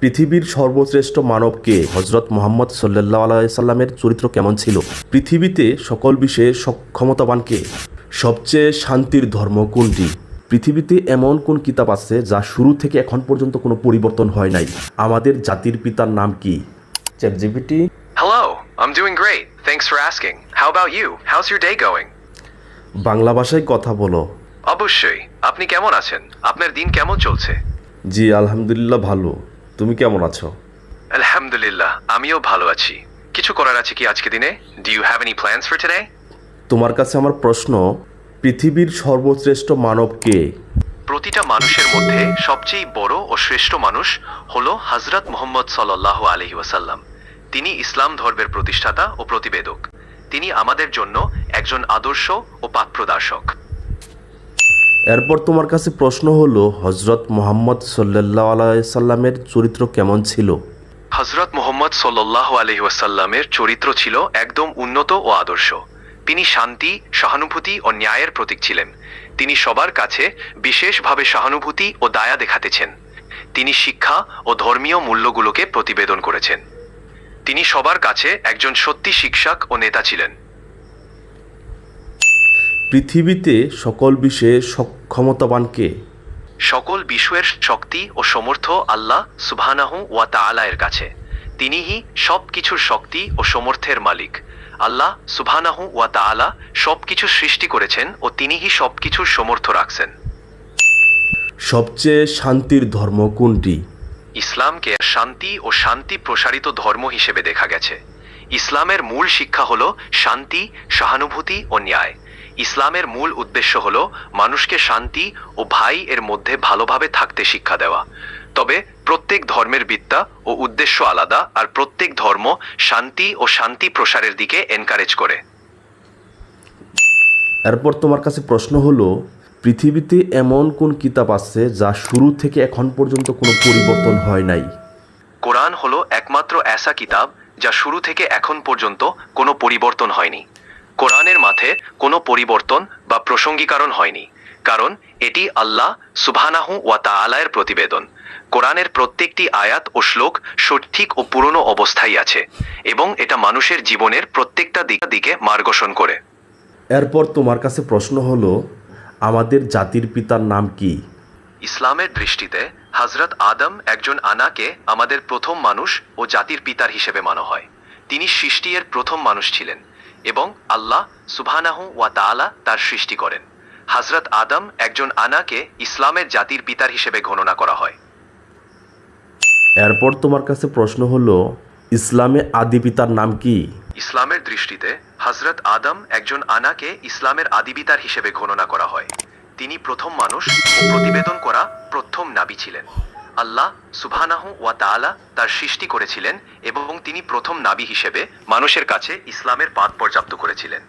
পৃথিবীর সর্বশ্রেষ্ঠ মানবকে হজরত মোহাম্মদ সাল্লাহ আলাইসাল্লামের চরিত্র কেমন ছিল? পৃথিবীতে সকল বিষয়ে সক্ষমতাবানকে সবচেয়ে শান্তির ধর্ম কোনটি? পৃথিবীতে এমন কোন কিতাব আছে যা শুরু থেকে এখন পর্যন্ত কোনো পরিবর্তন হয় নাই? আমাদের জাতির পিতার নাম কি? ChatGPT. Hello, I'm doing great. Thanks for asking. How about you? How's your day going? Bangla ভাষায় কথা বলো। অবশ্যই। আপনি কেমন আছেন? আপনার দিন কেমন চলছে? জি আলহামদুলিল্লাহ ভালো। তুমি কেমন আছো? আলহামদুলিল্লাহ আমিও ভালো আছি। কিছু করার আছে কি আজকে দিনে? Do you have any plans for today তোমার কাছে আমার প্রশ্ন পৃথিবীর সর্বশ্রেষ্ঠ মানব কে? প্রতিটা মানুষের মধ্যে সবচেয়ে বড় ও শ্রেষ্ঠ মানুষ হলো হজরত মোহাম্মদ সাল্লাহ আলহি ওয়াসাল্লাম। তিনি ইসলাম ধর্মের প্রতিষ্ঠাতা ও প্রতিবেদক। তিনি আমাদের জন্য একজন আদর্শ ও পাত্রদাসক এরপর তোমার কাছে প্রশ্ন হলো হজরত মোহাম্মদ সাল্লাহ আলাইসাল্লামের চরিত্র কেমন ছিল? হজরত মোহাম্মদ সাল্লাহ আলহি ওয়াসাল্লামের চরিত্র ছিল একদম উন্নত ও আদর্শ। তিনি শান্তি, সহানুভূতি ও ন্যায়ের প্রতীক ছিলেন। তিনি সবার কাছে বিশেষভাবে সহানুভূতি ও দায়া দেখাতেছেন। তিনি শিক্ষা ও ধর্মীয় মূল্যগুলোকে প্রতিবেদন করেছেন। তিনি সবার কাছে একজন সত্যি শিক্ষক ও নেতা ছিলেন। পৃথিবীতে সকল বিষয়ে সক্ষমতাবানকে সকল বিষয়ের শক্তি ও সমর্থ আল্লাহ সুবহানাহু ওয়া তাআলার কাছে। তিনিই সব কিছুর শক্তি ও সমর্থের মালিক। আল্লাহ সুবহানাহু ওয়া তাআলা সব কিছু সৃষ্টি করেছেন ও তিনিই সব কিছুর সমর্থ রাখছেন। সবচেয়ে শান্তির ধর্ম কোনটি? ইসলামকে শান্তি ও শান্তি প্রসারিত ধর্ম হিসেবে দেখা গেছে। ইসলামের মূল শিক্ষা হল শান্তি সহানুভূতি ও ন্যায়। ইসলামের মূল উদ্দেশ্য হল মানুষকে শান্তি ও ভাই এর মধ্যে ভালোভাবে থাকতে শিক্ষা দেওয়া। তবে প্রত্যেক ধর্মের বিদ্যা ও উদ্দেশ্য আলাদা আর প্রত্যেক ধর্ম শান্তি ও শান্তি প্রসারের দিকে এনকারেজ করে। এরপর তোমার কাছে প্রশ্ন হলো পৃথিবীতে এমন কোন কিতাব আছে যা শুরু থেকে এখন পর্যন্ত কোনো পরিবর্তন হয় নাই? কোরআন হলো একমাত্র এসা কিতাব যা শুরু থেকে এখন পর্যন্ত কোনো পরিবর্তন হয়নি। কোরআনের মাঠে কোনো পরিবর্তন বা প্রসঙ্গীকরণ হয়নি কারণ এটি আল্লাহ সুবহানাহু ওয়া তাআলার প্রতিবেদন। কোরআনের প্রত্যেকটি আয়াত ও শ্লোক সঠিক ও পুরনো অবস্থায় আছে এবং এটা মানুষের জীবনের প্রত্যেকটা দিক দিকে মার্গসন করে। এরপর তোমার কাছে প্রশ্ন হলো আমাদের জাতির পিতার নাম কি? ইসলামের দৃষ্টিতে হজরত আদম একজন আনাকে আমাদের প্রথম মানুষ ও জাতির পিতার হিসেবে মানা হয়। তিনি সৃষ্টির প্রথম মানুষ ছিলেন। এবং আল্লাহ সুবহানাহু ওয়া তাআলা তার সৃষ্টি করেন। হজরত আদম একজন আনাকে ইসলামের জাতির পিতার হিসেবে গণনা করা হয়। এরপর তোমার কাছে প্রশ্ন হলো ইসলামে আদি পিতার নাম কি? ইসলামের দৃষ্টিতে হজরত আদম একজন আনাকে ইসলামের আদি পিতার হিসেবে গণনা করা হয়। তিনি প্রথম মানুষ ও প্রতিবেদন করা প্রথম নাবি ছিলেন। আল্লাহ সুবহানাহু ওয়া তাআলা তার সৃষ্টি করেছিলেন এবং তিনি প্রথম নাবি হিসেবে মানুষের কাছে ইসলামের পাদ পর্যাপ্ত করেছিলেন।